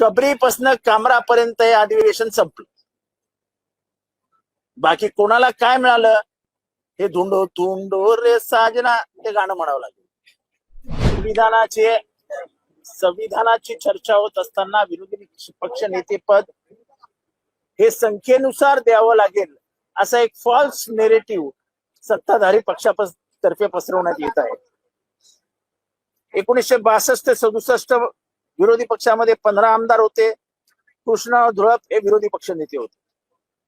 कबरीपासनं कामरापर्यंत हे अधिवेशन संपलं. बाकी कोणाला काय मिळालं? हे धुंडो तुंडो रे साजना हे गाणं म्हणावं लागेल. संविधानाचे संविधानाची चर्चा होत असताना विरोधी पक्ष नेतेपद हे संख्येनुसार द्यावं लागेल असा एक फॉल्स नेरेटिव्ह सत्ताधारी पक्षातर्फे पसरवण्यात येत आहे. एकोणीसशे बासष्ट ते सदुसष्ट विरोधी पक्षामध्ये पंधरा आमदार होते. कृष्ण धुळप हे विरोधी पक्ष नेते होते.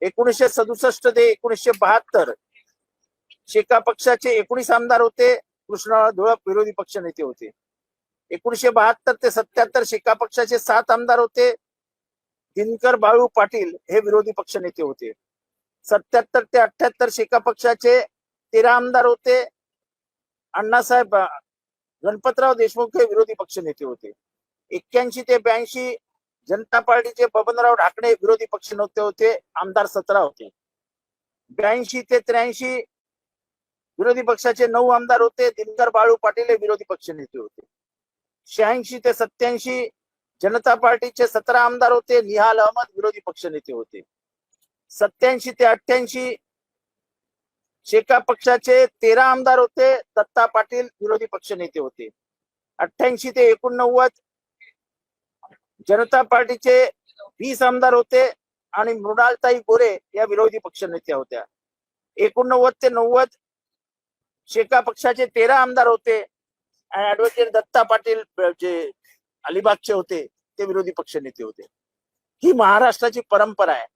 एकोणीसशे सदुसष्ट ते एकोणीसशे बहात्तर शेका पक्षाचे एकोणीस आमदार होते. कृष्ण धुळप विरोधी पक्ष नेते होते. एकोणीसशे बहात्तर ते सत्याहत्तर शेका पक्षाचे सात आमदार होते. दिनकर बाळू पाटील हे विरोधी पक्ष नेते होते. सत्याहत्तर ते अठ्याहत्तर शेका पक्षाचे तेरा आमदार होते. अण्णासाहेब गणपतराव देशमुख हे विरोधी पक्ष नेते होते. एक्क्याऐंशी ते ब्याऐंशी जनता पार्टीचे बबनराव ढाकणे विरोधी पक्ष नेते होते आमदार सतरा होते. ब्याऐंशी ते त्र्याऐंशी विरोधी पक्षाचे नऊ आमदार होते दिनकर बाळू पाटील हे विरोधी पक्ष नेते होते. शहाऐंशी ते सत्याऐंशी जनता पार्टीचे सतरा आमदार होते निहाल अहमद विरोधी पक्ष नेते होते. सत्याऐंशी ते अठ्ठ्याऐंशी शेका पक्षाचे तेरा आमदार होते दत्ता पाटील विरोधी पक्ष नेते होते. अठ्ठ्याऐंशी ते एकोणनव्वद जनता पार्टीचे वीस आमदार होते आणि मृणालताई गोरे या विरोधी पक्ष नेत्या होत्या. एकोणनव्वद ते नव्वद शेका पक्षाचे तेरा आमदार होते आणि ऍडव्होकेट दत्ता पाटील जे अलिबागचे होते ते विरोधी पक्ष नेते होते. ही महाराष्ट्राची परंपरा आहे.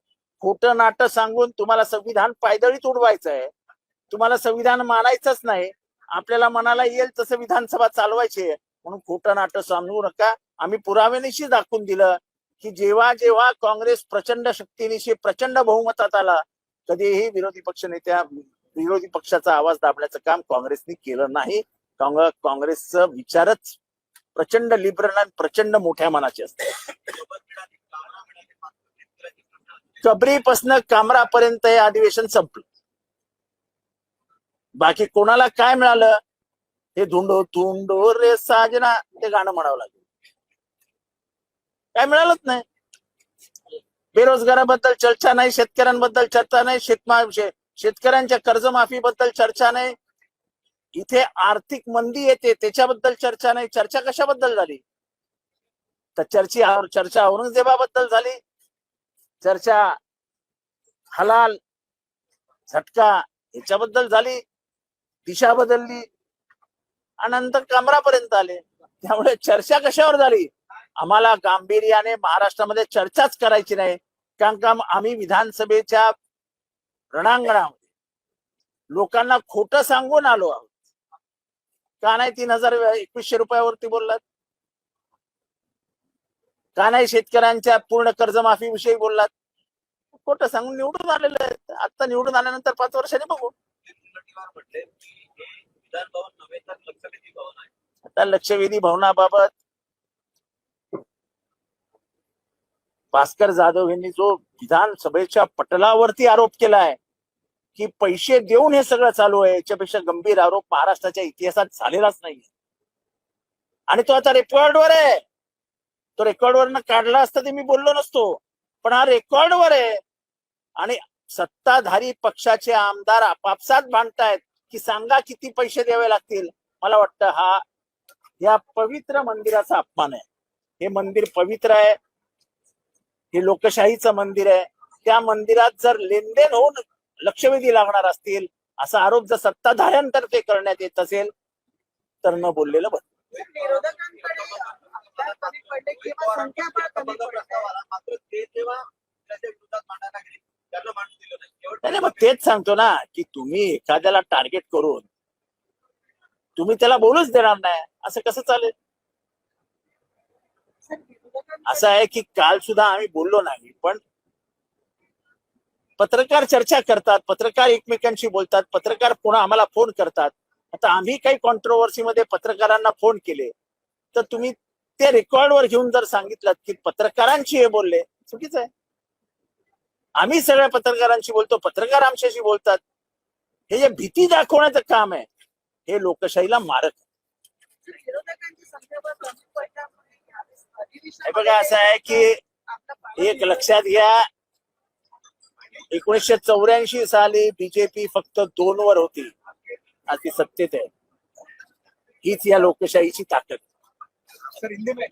खोटं नाटं सांगून तुम्हाला संविधान पायदळीत उडवायचं आहे. तुम्हाला संविधान मानायचंच नाही. आपल्याला मनाला येईल तसं विधानसभा चालवायची आहे. म्हणून खोटं नाटं सांगू नका. आम्ही पुराव्यानिशी दाखवून दिलं की जेव्हा जेव्हा काँग्रेस प्रचंड शक्तीनिशी प्रचंड बहुमतात आला कधीही विरोधी पक्ष नेत्या विरोधी पक्षाचा आवाज दाबण्याचं काम काँग्रेसने केलं नाही. काँग- काँग्रेसचं विचारच प्रचंड लिबरल आणि प्रचंड मोठ्या मनाचे असते. कबरीपासनं कामरापर्यंत हे अधिवेशन संपलं. बाकी कोणाला काय मिळालं? हे धुंडो धुंडो रे साजना ते गाणं म्हणावं लागेल. काय मिळालंच नाही. बेरोजगाराबद्दल चर्चा नाही शेतकऱ्यांबद्दल चर्चा नाही शेतमा शेतकऱ्यांच्या कर्जमाफीबद्दल चर्चा नाही. इथे आर्थिक मंदी येते त्याच्याबद्दल चर्चा नाही. चर्चा कशाबद्दल झाली? तर चर्ची चर्चा औरंगजेबाबद्दल झाली. चर्चा हलाल झटका याच्याबद्दल झाली. दिशा बदलली. आणि नंतर कमरापर्यंत आले. त्यामुळे चर्चा कशावर झाली? आम्हाला गांभीर्याने महाराष्ट्रामध्ये चर्चाच करायची नाही. कारण का आम्ही विधानसभेच्या रणांगणामध्ये लोकांना खोट सांगून आलो आहोत. का नाही तीन हजार एकवीसशे रुपयावरती बोललात? का नाही शेतकऱ्यांच्या पूर्ण कर्जमाफी विषयी बोललात? खोट सांगून निवडून आलेलं आहे आता निवडून आल्यानंतर पाच वर्षांनी बघू. विधान भवन नव्हे तर लक्षवेधी भवन आहे. आता लक्षवेधी भवनाबाबत भास्कर जाधव यांनी जो विधानसभेच्या पटलावरती आरोप केला आहे की पैसे देऊन हे सगळं चालू आहे याच्यापेक्षा गंभीर आरोप महाराष्ट्राच्या इतिहासात झालेलाच नाही आणि तो आता रेकॉर्डवर आहे. तो रेकॉर्डवरनं काढला असता ते मी बोललो नसतो पण हा रेकॉर्डवर आहे. आणि सत्ताधारी पक्षाचे आमदार आपापसात भांडतायत. की सांगा किती पैसे द्यावे लागतील? मला वाटतं हा या पवित्र मंदिराचा अपमान आहे. हे मंदिर पवित्र आहे. हे लोकशाहीचं मंदिर आहे. त्या मंदिरात जर लेनदेन होऊन लक्षवेधी लागणार असतील असा आरोप जर सत्ताधाऱ्यांतर्फे करण्यात येत असेल तर न बोललेलं बरं. विरोधकांकडे नाही मग तेच सांगतो ना की तुम्ही एखाद्याला टार्गेट करून तुम्ही त्याला बोलूच देणार नाही. असं कसं चालेल? असं आहे की काल सुद्धा आम्ही बोललो नाही पण पत्रकार चर्चा करतात पत्रकार एकमेकांशी बोलतात पत्रकार पुन्हा आम्हाला फोन करतात. आता आम्ही काही कॉन्ट्रोवर्सी मध्ये पत्रकारांना फोन केले तर तुम्ही ते रेकॉर्डवर घेऊन जर सांगितलं की पत्रकारांशी हे बोलले चुकीच आहे. आम्ही सगळ्या पत्रकारांशी बोलतो पत्रकार आमच्याशी बोलतात. हे जे भीती दाखवण्याचं काम आहे हे लोकशाहीला मारक हे बघा असं आहे की एक लक्षात घ्या एकोणीसशे चौऱ्याऐंशी साली बीजेपी फक्त दोन वर होती. आज ती सत्तेत आहे. हीच या लोकशाहीची ताकद सर हिंदी में